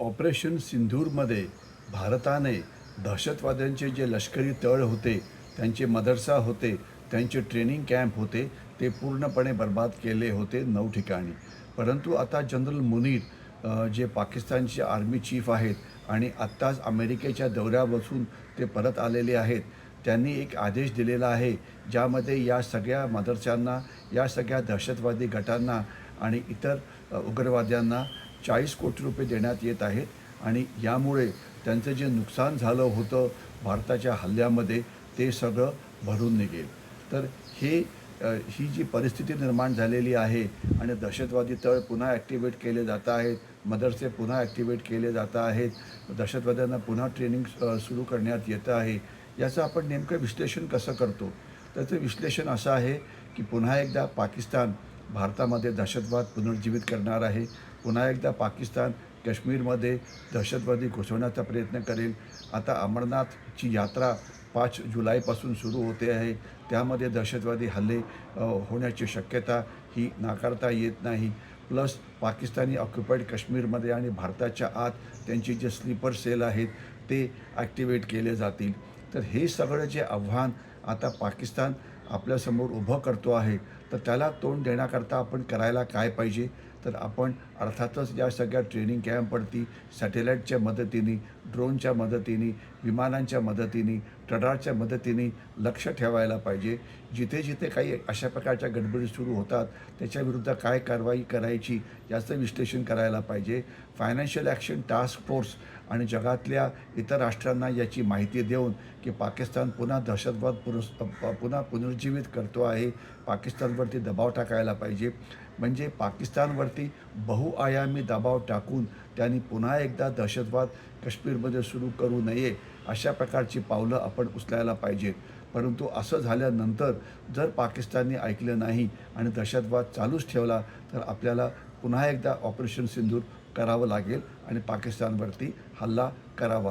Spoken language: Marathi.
ऑपरेशन सिंधूरमध्ये भारताने दहशतवाद्यांचे जे लष्करी तळ होते त्यांचे मदरसा होते त्यांचे ट्रेनिंग कॅम्प होते ते पूर्णपणे बर्बाद केले होते नऊ ठिकाणी. परंतु आता जनरल मुनीर जे पाकिस्तानचे आर्मी चीफ आहेत आणि आत्ताच अमेरिकेच्या दौऱ्या बसून ते परत आलेले आहेत त्यांनी एक आदेश दिलेला आहे ज्यामध्ये या सगळ्या मदरशांना या सगळ्या दहशतवादी गटांना आणि इतर उग्रवाद्यांना चाळीस कोटी रुपये देण्यात येत आहेत आणि यामुळे त्यांचं जे नुकसान झालं होतं भारताच्या हल्ल्यामध्ये ते सगळं भरून निघेल. तर हे ही जी परिस्थिती निर्माण झालेली आहे आणि दहशतवादी तळ पुन्हा ॲक्टिवेट केले जात आहेत मदरसे पुन्हा ॲक्टिवेट केले जात आहेत दहशतवाद्यांना पुन्हा ट्रेनिंग सुरू करण्यात येतं आहे याचं आपण नेमकं विश्लेषण कसं करतो? त्याचं विश्लेषण असं आहे की पुन्हा एकदा पाकिस्तान भारतामध्ये दहशतवाद पुनर्जीवित करणार आहे. पुन्हा एकदा पाकिस्तान काश्मीरमध्ये दहशतवादी घुसवण्याचा प्रयत्न करेल. आता अमरनाथची यात्रा पाच जुलैपासून सुरू होते आहे. त्यामध्ये दहशतवादी हल्ले होण्याची शक्यता ही नाकारता येत नाही. प्लस पाकिस्तानी ऑक्युपाईड काश्मीरमध्ये आणि भारताच्या आत त्यांची जे स्लीपर सेल आहेत ते ॲक्टिवेट केले जातील. तर हे सगळं जे आव्हान आता पाकिस्तान आपल्यासमोर उभं करतो आहे तर त्याला तोंड देण्याकरता आपण करायला काय पाहिजे? तर आपण अर्थातच या सगळ्या ट्रेनिंग कॅम्पवरती सॅटेलाईटच्या मदतीने ड्रोनच्या मदतीने विमानांच्या मदतीने रडारच्या मदतीने लक्ष ठेवायला पाहिजे. जिथे जिथे काही अशा प्रकारच्या गडबडी सुरू होतात त्याच्याविरुद्ध काय कारवाई करायची याचं विश्लेषण करायला पाहिजे. फायनान्शियल ॲक्शन टास्क फोर्स आणि जगातल्या इतर राष्ट्रांना याची माहिती देऊन की पाकिस्तान पुन्हा दहशतवाद पुनर् प- पुन्हा पुनर्जीवित करतो आहे. पाकिस्तानवरती दबाव टाकायला पाहिजे. म्हणजे पाकिस्तानवरती बहुआयामी दबाव टाकून त्यांनी पुन्हा एकदा दहशतवाद काश्मीरमध्ये सुरू करू नये अशा प्रकारची पावलं आपण उचलायला पाहिजेत. परंतु असं झाल्यानंतर जर पाकिस्तानने ऐकलं नाही आणि दहशतवाद चालूच ठेवला तर आपल्याला पुन्हा एकदा ऑपरेशन सिंधूर करावं लागेल आणि पाकिस्तानवरती हल्ला करावा.